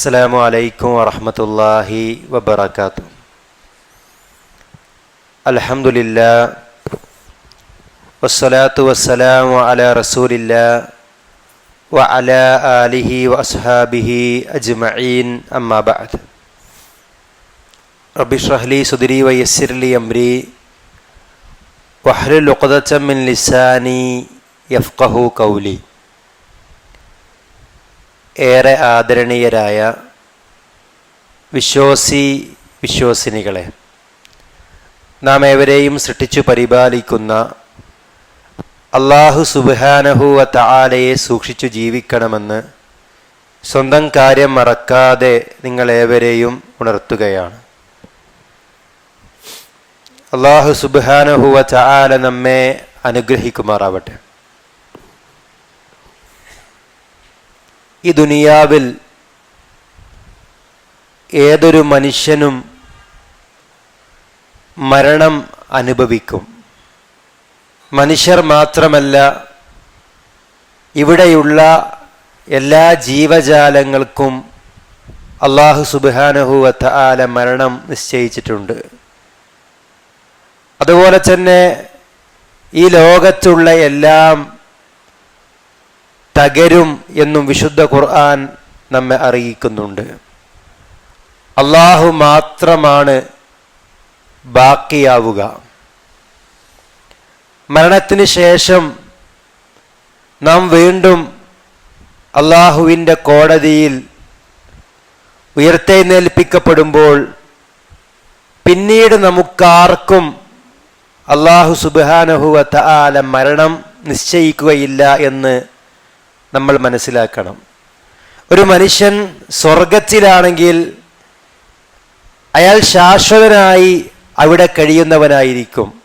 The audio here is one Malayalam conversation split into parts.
السلام عليكم ورحمة الله وبركاته الحمد لله والصلاة والسلام على رسول الله وعلى آله وأصحابه أجمعين أما بعد رب اشرح لي صدري ويسر لي أمري ഏറെ ആദരണീയരായ വിശ്വാസി വിശ്വാസിനികളെ നാം ഏവരെയും സൃഷ്ടിച്ചു പരിപാലിക്കുന്ന അള്ളാഹു സുബാനഹുവ താലയെ സൂക്ഷിച്ചു ജീവിക്കണമെന്ന് സ്വന്തം കാര്യം മറക്കാതെ നിങ്ങളേവരെയും ഉണർത്തുകയാണ്. അള്ളാഹു സുബാനഹുവ ചാല നമ്മെ അനുഗ്രഹിക്കുമാറാവട്ടെ. ഈ ദുനിയാവിൽ ഏതൊരു മനുഷ്യനും മരണം അനുഭവിക്കും. മനുഷ്യർ മാത്രമല്ല ഇവിടെയുള്ള എല്ലാ ജീവജാലങ്ങൾക്കും അള്ളാഹു സുബാനഹുവത്ത ആല മരണം നിശ്ചയിച്ചിട്ടുണ്ട്. അതുപോലെ തന്നെ ഈ ലോകത്തുള്ള എല്ലാം തകരും എന്നും വിശുദ്ധ ഖുർആൻ നമ്മെ അറിയിക്കുന്നുണ്ട്. അള്ളാഹു മാത്രമാണ് ബാക്കിയാവുക. മരണത്തിന് ശേഷം നാം വീണ്ടും അള്ളാഹുവിന്റെ കോടതിയിൽ ഉയർത്തെഴുന്നേൽപ്പിക്കപ്പെടുമ്പോൾ പിന്നീട് നമുക്കാർക്കും അള്ളാഹു സുബാനഹുവത്ത ആല മരണം നിശ്ചയിക്കുകയില്ല എന്ന് നമ്മൾ മനസ്സിലാക്കണം. ഒരു മനുഷ്യൻ സ്വർഗത്തിലാണെങ്കിൽ അയാൾ ശാശ്വതനായി അവിടെ കഴിയുന്നവനായിരിക്കും.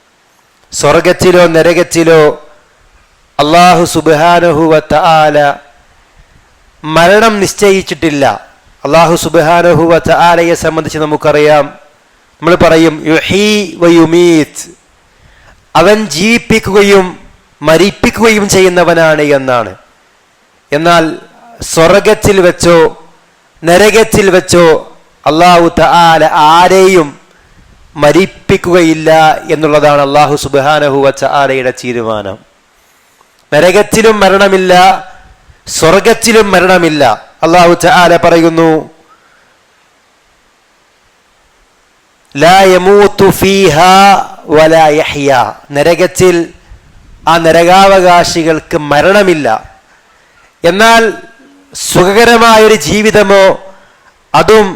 സ്വർഗത്തിലോ നരകത്തിലോ അള്ളാഹു സുബാനഹുവത്ത ആല മരണം നിശ്ചയിച്ചിട്ടില്ല. അള്ളാഹു സുബാനഹുവത്ത ആലയെ സംബന്ധിച്ച് നമുക്കറിയാം. നമ്മൾ പറയും യുഹി വയുമീത് അവൻ ജീവിപ്പിക്കുകയും മരിപ്പിക്കുകയും ചെയ്യുന്നവനാണ് എന്നാണ്. എന്നാൽ സ്വർഗത്തിൽ വെച്ചോ നരകത്തിൽ വെച്ചോ അള്ളാഹു തആല ആരെയും മരിപ്പിക്കുകയില്ല എന്നുള്ളതാണ് അള്ളാഹു സുബാനഹു വച്ച ആലയുടെ തീരുമാനം. നരകത്തിലും മരണമില്ല സ്വർഗത്തിലും മരണമില്ല. അള്ളാഹു ചാല പറയുന്നു നരകത്തിൽ ആ നരകാവകാശികൾക്ക് മരണമില്ല. എന്നാൽ സുഖകരമായൊരു ജീവിതമോ അതും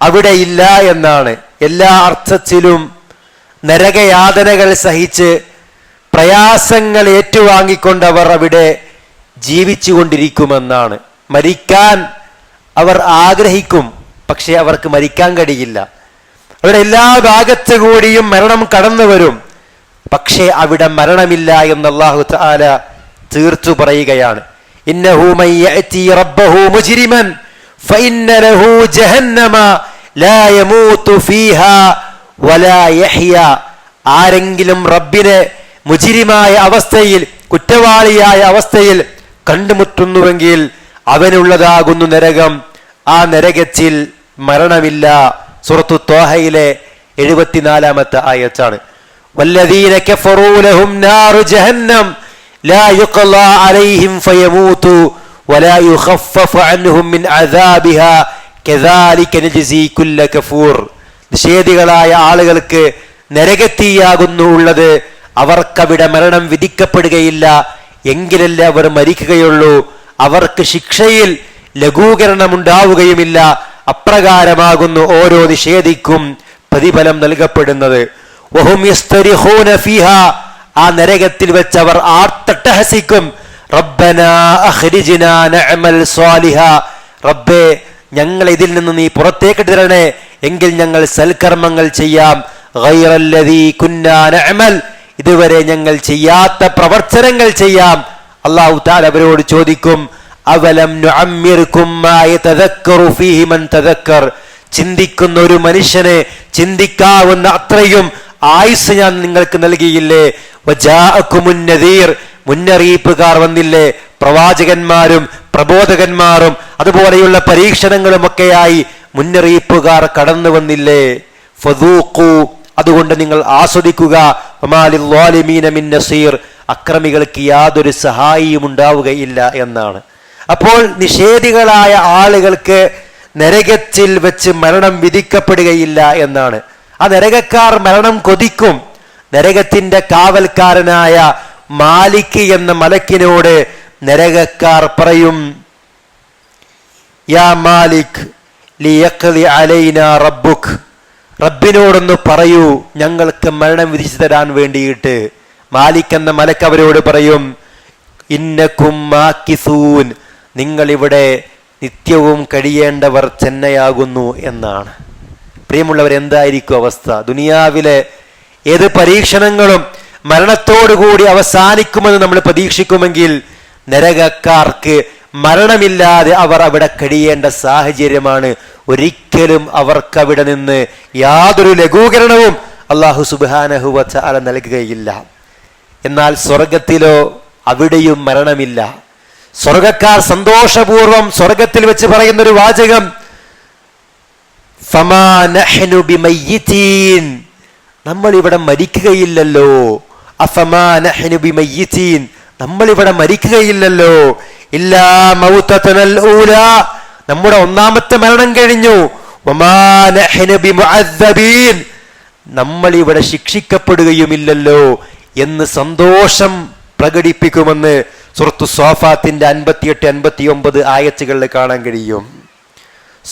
അവിടെ ഇല്ല എന്നാണ്. എല്ലാ അർത്ഥത്തിലും നരകയാതനകൾ സഹിച്ച് പ്രയാസങ്ങൾ ഏറ്റുവാങ്ങിക്കൊണ്ടവർ അവിടെ ജീവിച്ചുകൊണ്ടിരിക്കുമെന്നാണ്. മരിക്കാൻ അവർ ആഗ്രഹിക്കും പക്ഷെ അവർക്ക് മരിക്കാൻ കഴിയില്ല. അവിടെ എല്ലാ ഭാഗത്തു കൂടിയും മരണം കടന്നു വരും പക്ഷേ അവിടെ മരണമില്ല എന്ന് താല തീർത്തു പറയുകയാണ്. إنه من يأتي ربه مجرما فإن له جهنم لا يموت فيها ولا يحيا ആരെങ്കിലും റബ്ബിനെ മുജിരിമായ അവസ്ഥയിൽ കുറ്റവാളിയായ അവസ്ഥയിൽ കണ്ടുമുട്ടുന്നുവെങ്കിൽ അവനുള്ളതാകുന്നു നരകം ആ നരകത്തിൽ മരണമില്ല സുറത്തു തോഹയിലെ എഴുപത്തിനാലാമത്തെ ആയത്താണ് വല്ലദീന കഫറൂ ലഹും നാറു ജഹന്നം لا يقضى عليهم فيموتوا ولا يخفف عنهم من عذابها كذلك نجزي كل كفور നിഷേധികളായ ആളുകൾക്ക് നരകത്തീയാകുന്നു ഉള്ളത് അവർക്കവിടെ മരണം വിധിക്കപ്പെടുകയില്ല എങ്കിലല്ലേ അവർ മരിക്കുകയുള്ളൂ അവർക്ക് ശിക്ഷയിൽ ലഘൂകരണം ഉണ്ടാവുകയുമില്ല അപ്രകാരമാകുന്നു ഓരോ നിഷേധിക്കും പ്രതിഫലം നൽകപ്പെടുന്നത് വഹും യസ്തരിഹൂന ഫീഹാ ആ നരകത്തിൽ വെച്ച് അവർ ആർത്തട്ടഹസിക്കും റബ്ബനാ സ്വാലിഹ. റബ്ബേ ഞങ്ങൾ ഇതിൽ നിന്ന് നീ പുറത്തേക്ക് തരണേ. എങ്കിൽ ഞങ്ങൾ സൽക്കർമ്മങ്ങൾ ചെയ്യാം. ഇതുവരെ ഞങ്ങൾ ചെയ്യാത്ത പ്രവർത്തനങ്ങൾ ചെയ്യാം. അള്ളാഹു താൻ അവരോട് ചോദിക്കും അവലം ചിന്തിക്കുന്ന ഒരു മനുഷ്യനെ ചിന്തിക്കാവുന്ന അത്രയും ആയുസ് ഞാൻ നിങ്ങൾക്ക് നൽകിയില്ലേ? മുന്നറിയിപ്പുകാർ വന്നില്ലേ? പ്രവാചകന്മാരും പ്രബോധകന്മാരും അതുപോലെയുള്ള പരീക്ഷണങ്ങളുമൊക്കെയായി മുന്നറിയിപ്പുകാർ കടന്നു വന്നില്ലേ? ഫദൂഖു. അതുകൊണ്ട് നിങ്ങൾ ആസ്വദിക്കുക. അക്രമികൾക്ക് യാതൊരു സഹായിയും ഉണ്ടാവുകയില്ല എന്നാണ്. അപ്പോൾ നിഷേധികളായ ആളുകൾക്ക് നരകത്തിൽ വെച്ച് മരണം വിധിക്കപ്പെടുകയില്ല എന്നാണ്. ആ നരകക്കാർ മരണം കൊതിക്കും. നരകത്തിന്റെ കാവൽക്കാരനായ മാലിക് എന്ന മലക്കിനോട് നരകക്കാർ പറയും യാ മാലിക് അലൈന റബ്ബുക് റബ്ബിനോടൊന്ന് പറയൂ ഞങ്ങൾക്ക് മരണം വിധിച്ചു തരാൻ വേണ്ടിയിട്ട്. മാലിക് എന്ന മലക്ക് അവരോട് പറയും ഇന്നക്കും മാക്കിസൂൻ നിങ്ങൾ ഇവിടെ നിത്യവും കഴിയേണ്ടവർ ചെന്നൈയാകുന്നു എന്നാണ്. പ്രിയമുള്ളവർ എന്തായിരിക്കും അവസ്ഥ? ദുനിയാവിലെ ഏത് പരീക്ഷണങ്ങളും മരണത്തോടുകൂടി അവസാനിക്കുമെന്ന് നമ്മൾ പ്രതീക്ഷിക്കുമെങ്കിൽ നരകക്കാർക്ക് മരണമില്ലാതെ അവർ അവിടെ കഴിയേണ്ട സാഹചര്യമാണ്. ഒരിക്കലും അവർക്ക് അവിടെ നിന്ന് യാതൊരു ലഘൂകരണവും അള്ളാഹു സുബാനഹു വച്ചാല നൽകുകയില്ല. എന്നാൽ സ്വർഗത്തിലോ അവിടെയും മരണമില്ല. സ്വർഗക്കാർ സന്തോഷപൂർവം സ്വർഗത്തിൽ വെച്ച് പറയുന്നൊരു വാചകം. നമ്മൾ ഇവിടെ മരിക്കുകയില്ലല്ലോ. നമ്മൾ ഇവിടെ മരിക്കുകയില്ലല്ലോ. ഇല്ലാ ഊല നമ്മുടെ ഒന്നാമത്തെ മരണം കഴിഞ്ഞു. നമ്മൾ ഇവിടെ ശിക്ഷിക്കപ്പെടുകയുമില്ലല്ലോ എന്ന് സന്തോഷം പ്രകടിപ്പിക്കുമെന്ന് സുഹൃത്തു സോഫാത്തിന്റെ അൻപത്തിയെട്ട് അൻപത്തി ഒമ്പത് ആയത്തുകളിൽ കാണാൻ കഴിയും.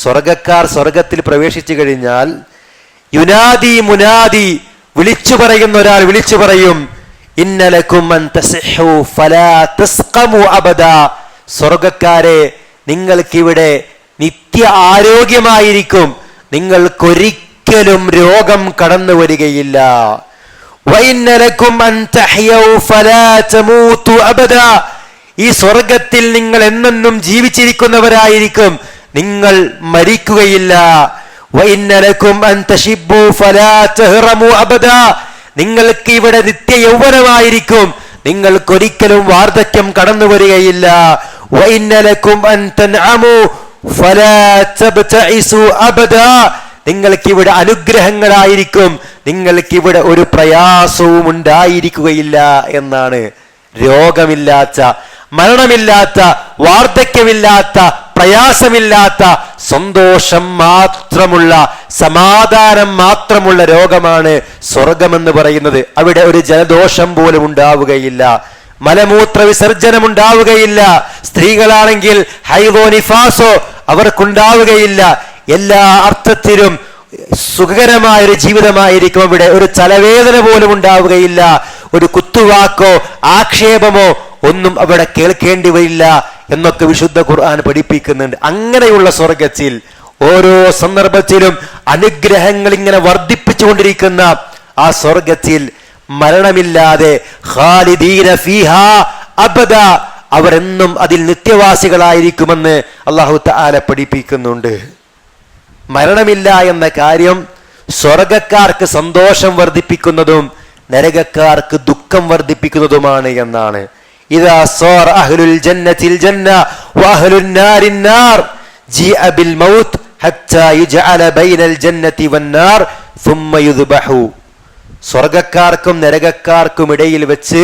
സ്വർഗക്കാർ സ്വർഗത്തിൽ പ്രവേശിച്ചു കഴിഞ്ഞാൽ യുനാദി മുനാദി വിളിച്ചു പറയുന്ന ഒരാൾ വിളിച്ചു പറയും ഇന്നലക്കും സ്വർഗക്കാരെ നിങ്ങൾക്കിവിടെ നിത്യ ആരോഗ്യമായിരിക്കും. നിങ്ങൾക്കൊരിക്കലും രോഗം കടന്നു വരികയില്ല. ഈ സ്വർഗത്തിൽ നിങ്ങൾ എന്നെന്നും ജീവിച്ചിരിക്കുന്നവരായിരിക്കും. നിങ്ങൾ മരിക്കുകയില്ല. നിങ്ങൾക്ക് ഇവിടെ നിത്യ യൗവനമായിരിക്കും നിങ്ങൾക്കൊരിക്കലും വാർദ്ധക്യം കടന്നു വരികയില്ല. നിങ്ങൾക്ക് ഇവിടെ നിങ്ങൾക്കിവിടെ അനുഗ്രഹങ്ങളായിരിക്കും. നിങ്ങൾക്കിവിടെ ഒരു പ്രയാസവും ഉണ്ടായിരിക്കുകയില്ല എന്നാണ് രോഗമില്ലാത്ത മരണമില്ലാത്ത വാർദ്ധക്യമില്ലാത്ത പ്രയാസമില്ലാത്ത സന്തോഷം മാത്രമുള്ള സമാധാനം മാത്രമുള്ള രോഗമാണ് സ്വർഗമെന്ന് പറയുന്നത്. അവിടെ ഒരു ജലദോഷം പോലും ഉണ്ടാവുകയില്ല. മലമൂത്ര വിസർജനം ഉണ്ടാവുകയില്ല. സ്ത്രീകളാണെങ്കിൽ ഹൈവോ നിഫാസോ അവർക്കുണ്ടാവുകയില്ല. എല്ലാ അർത്ഥത്തിലും സുഖകരമായ ഒരു ജീവിതമായിരിക്കും അവിടെ. ഒരു തലവേദന പോലും ഉണ്ടാവുകയില്ല. ഒരു കുത്തുവാക്കോ ആക്ഷേപമോ ഒന്നും അവിടെ കേൾക്കേണ്ടി വരില്ല എന്നൊക്കെ വിശുദ്ധ ഖുർആൻ പഠിപ്പിക്കുന്നുണ്ട്. അങ്ങനെയുള്ള സ്വർഗത്തിൽ ഓരോ സന്ദർഭത്തിലും അനുഗ്രഹങ്ങൾ ഇങ്ങനെ വർദ്ധിപ്പിച്ചുകൊണ്ടിരിക്കുന്ന ആ സ്വർഗത്തിൽ മരണമില്ലാതെ അവരെന്നും അതിൽ നിത്യവാസികളായിരിക്കുമെന്ന് അള്ളാഹു താല പഠിപ്പിക്കുന്നുണ്ട്. മരണമില്ല എന്ന കാര്യം സ്വർഗക്കാർക്ക് സന്തോഷം വർദ്ധിപ്പിക്കുന്നതും നരകക്കാർക്ക് ദുഃഖം വർദ്ധിപ്പിക്കുന്നതുമാണ് എന്നാണ്. സ്വർഗക്കാർക്കും നരകക്കാർക്കും ഇടയിൽ വെച്ച്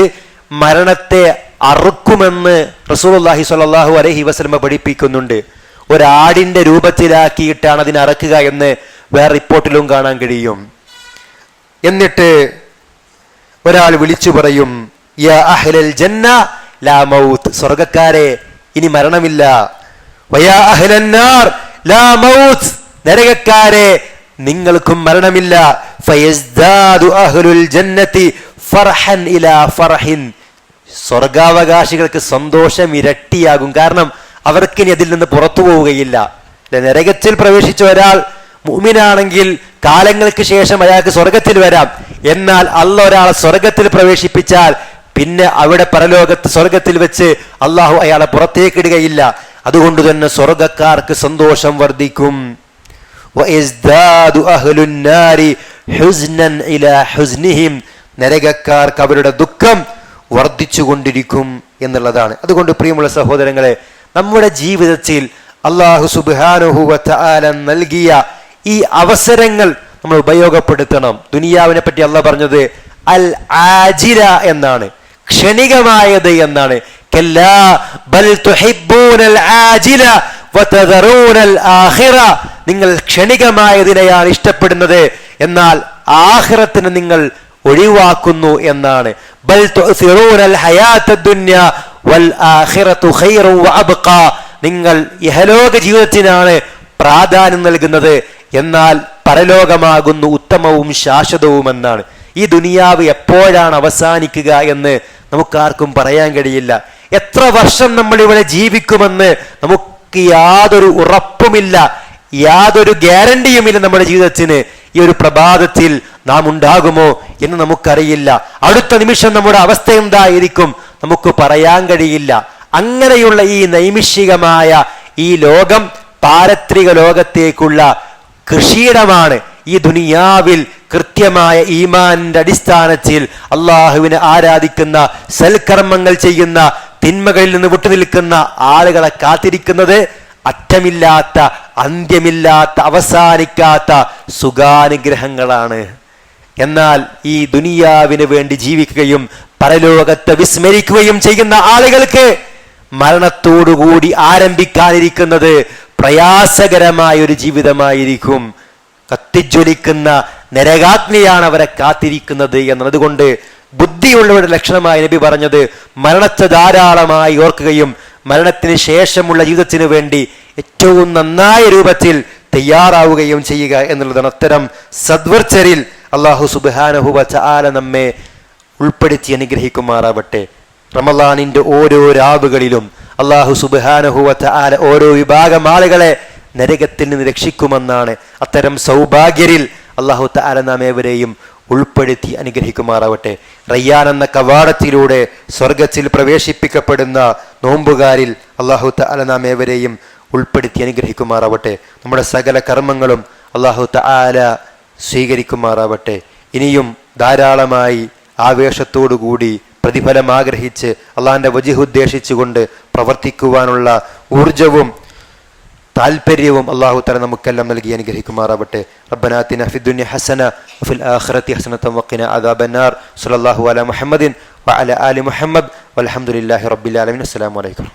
മരണത്തെ അറുക്കുമെന്ന് റസൂലുള്ളാഹി സ്വല്ലല്ലാഹു അലഹി വസ്ലമ പഠിപ്പിക്കുന്നുണ്ട്. ഒരാടിന്റെ രൂപത്തിലാക്കിയിട്ടാണ് അതിനെ അറക്കുക എന്ന് വേറെ റിപ്പോർട്ടിലും കാണാൻ കഴിയും. എന്നിട്ട് ഒരാൾ വിളിച്ചു പറയും യാ അഹ്ലൽ ജന്ന ലാ സ്വർഗക്കാരെ ഇനി മരണമില്ല. വയാ അഹ്ലന്നാർ ലാ നരകക്കാരെ നിങ്ങൾക്കും മരണമില്ല. ഫയസ്ദാദു ജന്നത്തി ഫർഹൻ ഇലാ ഫർഹിൻ. സ്വർഗാവകാശികൾക്ക് സന്തോഷം ഇരട്ടിയാകും. കാരണം അവർക്കിനി അതിൽ നിന്ന് പുറത്തു പോവുകയില്ല. നരകത്തിൽ പ്രവേശിച്ച ഒരാൾ മുഅ്മിനാണെങ്കിൽ കാലങ്ങൾക്ക് ശേഷം അയാൾക്ക് സ്വർഗത്തിൽ വരാം. എന്നാൽ അല്ല ഒരാളെ സ്വർഗത്തിൽ പ്രവേശിപ്പിച്ചാൽ പിന്നെ അവിടെ പരലോകത്ത് സ്വർഗത്തിൽ വെച്ച് അള്ളാഹു അയാളെ പുറത്തേക്കിടുകയില്ല അതുകൊണ്ട് തന്നെ സ്വർഗക്കാർക്ക് സന്തോഷം വർദ്ധിക്കും. നരകക്കാർക്ക് അവരുടെ ദുഃഖം വർദ്ധിച്ചുകൊണ്ടിരിക്കും എന്നുള്ളതാണ്. അതുകൊണ്ട് പ്രിയമുള്ള സഹോദരങ്ങളെ നമ്മുടെ ജീവിതത്തിൽ അള്ളാഹു സുബാനുഹുവ നൽകിയ ഈ അവസരങ്ങൾ നമ്മൾ ഉപയോഗപ്പെടുത്തണം. ദുനിയാവിനെ പറ്റി അല്ല പറഞ്ഞത് അൽ ആജിര എന്നാണ്. ക്ഷണികമായത് എന്നാണ്. ആജില നിങ്ങൾ ക്ഷണികമായതിനെയാണ് ഇഷ്ടപ്പെടുന്നത്. എന്നാൽ ആഹ്റത്തിന് നിങ്ങൾ ഒഴിവാക്കുന്നു എന്നാണ്. നിങ്ങൾ ഇഹലോക ജീവിതത്തിനാണ് പ്രാധാന്യം നൽകുന്നത് എന്നാൽ പരലോകമാകുന്നു ഉത്തമവും ശാശ്വതവുമെന്നാണ്. ഈ ദുനിയാവ് എപ്പോഴാണ് അവസാനിക്കുക എന്ന് നമുക്കാർക്കും പറയാൻ കഴിയില്ല. എത്ര വർഷം നമ്മൾ ഇവിടെ ജീവിക്കുമെന്ന് നമുക്ക് യാതൊരു ഉറപ്പുമില്ല യാതൊരു ഗ്യാരണ്ടിയുമില്ല നമ്മുടെ ജീവിതത്തിന്. ഈ ഒരു പ്രഭാതത്തിൽ നാം ഉണ്ടാകുമോ എന്ന് നമുക്കറിയില്ല. അടുത്ത നിമിഷം നമ്മുടെ അവസ്ഥ എന്തായിരിക്കും നമുക്ക് പറയാൻ കഴിയില്ല. അങ്ങനെയുള്ള ഈ നൈമിഷികമായ ഈ ലോകം പാരത്രിക ലോകത്തേക്കുള്ള കൃഷിയിടമാണ് ഈ ദുനിയാവിൽ കൃത്യമായ ഈമാന്റെ അടിസ്ഥാനത്തിൽ അള്ളാഹുവിനെ ആരാധിക്കുന്ന സൽക്കർമ്മങ്ങൾ ചെയ്യുന്ന തിന്മകളിൽ നിന്ന് വിട്ടുനിൽക്കുന്ന ആളുകളെ കാത്തിരിക്കുന്നത് അറ്റമില്ലാത്ത അന്ത്യമില്ലാത്ത അവസാനിക്കാത്ത സുഖാനുഗ്രഹങ്ങളാണ്. എന്നാൽ ഈ ദുനിയാവിന് വേണ്ടി ജീവിക്കുകയും പരലോകത്തെ വിസ്മരിക്കുകയും ചെയ്യുന്ന ആളുകൾക്ക് മരണത്തോടുകൂടി ആരംഭിക്കാനിരിക്കുന്നത് പ്രയാസകരമായ ഒരു ജീവിതമായിരിക്കും. കത്തിജ്വലിക്കുന്ന നരകാഗ്നിയാണ് അവരെ കാത്തിരിക്കുന്നത് എന്നതുകൊണ്ട് ബുദ്ധിയുള്ളവരുടെ ലക്ഷണമായി നബി പറഞ്ഞത് മരണത്തെ ധാരാളമായി ഓർക്കുകയും മരണത്തിന് ശേഷമുള്ള ജീവിതത്തിന് വേണ്ടി ഏറ്റവും നന്നായ രൂപത്തിൽ തയ്യാറാവുകയും ചെയ്യുക എന്നുള്ളതാണ് അത്തരം സദ്വർച്ചരിൽ അള്ളാഹു സുബാനഹുബ ചാല നമ്മെ ഉൾപ്പെടുത്തി അനുഗ്രഹിക്കുമാറാവട്ടെ. റമലാനിന്റെ ഓരോ രാവുകളിലും അള്ളാഹു സുബാനഹുവത്ത ആല ഓരോ വിഭാഗം ആളുകളെ നരകത്തിൽ നിന്ന് രക്ഷിക്കുമെന്നാണ്. അത്തരം സൗഭാഗ്യരിൽ അള്ളാഹു താല നാം ഏവരെയും ഉൾപ്പെടുത്തി അനുഗ്രഹിക്കുമാറാവട്ടെ. റയ്യാൻ എന്ന കവാടത്തിലൂടെ സ്വർഗത്തിൽ പ്രവേശിപ്പിക്കപ്പെടുന്ന നോമ്പുകാരിൽ അള്ളാഹു താല നാം ഏവരെയും ഉൾപ്പെടുത്തി അനുഗ്രഹിക്കുമാറാവട്ടെ. നമ്മുടെ സകല കർമ്മങ്ങളും അള്ളാഹു താല സ്വീകരിക്കുമാറാവട്ടെ. ഇനിയും ധാരാളമായി ആവേശത്തോടുകൂടി പ്രതിഫലം ആഗ്രഹിച്ച് അള്ളാഹിന്റെ വജിഹ് ഉദ്ദേശിച്ചുകൊണ്ട് പ്രവർത്തിക്കുവാനുള്ള ഊർജവും താല്പര്യവും അള്ളാഹു തല നമുക്കെല്ലാം നൽകി അനുഗ്രഹിക്കുമാറാവട്ടെ. റബ്ബനാത്തിന ഫിദ്ദുന്യ ഹസന ഫിൽ ആഖിറതി ഹസനത വഖിന അദാബന്നാർ സല്ലല്ലാഹു അല മുഹമ്മദിൻ വഅല ആലി മുഹമ്മദ്. വൽഹംദുലില്ലാഹി റബ്ബിൽ ആലമീൻ. അസ്സലാമു അലൈക്കും.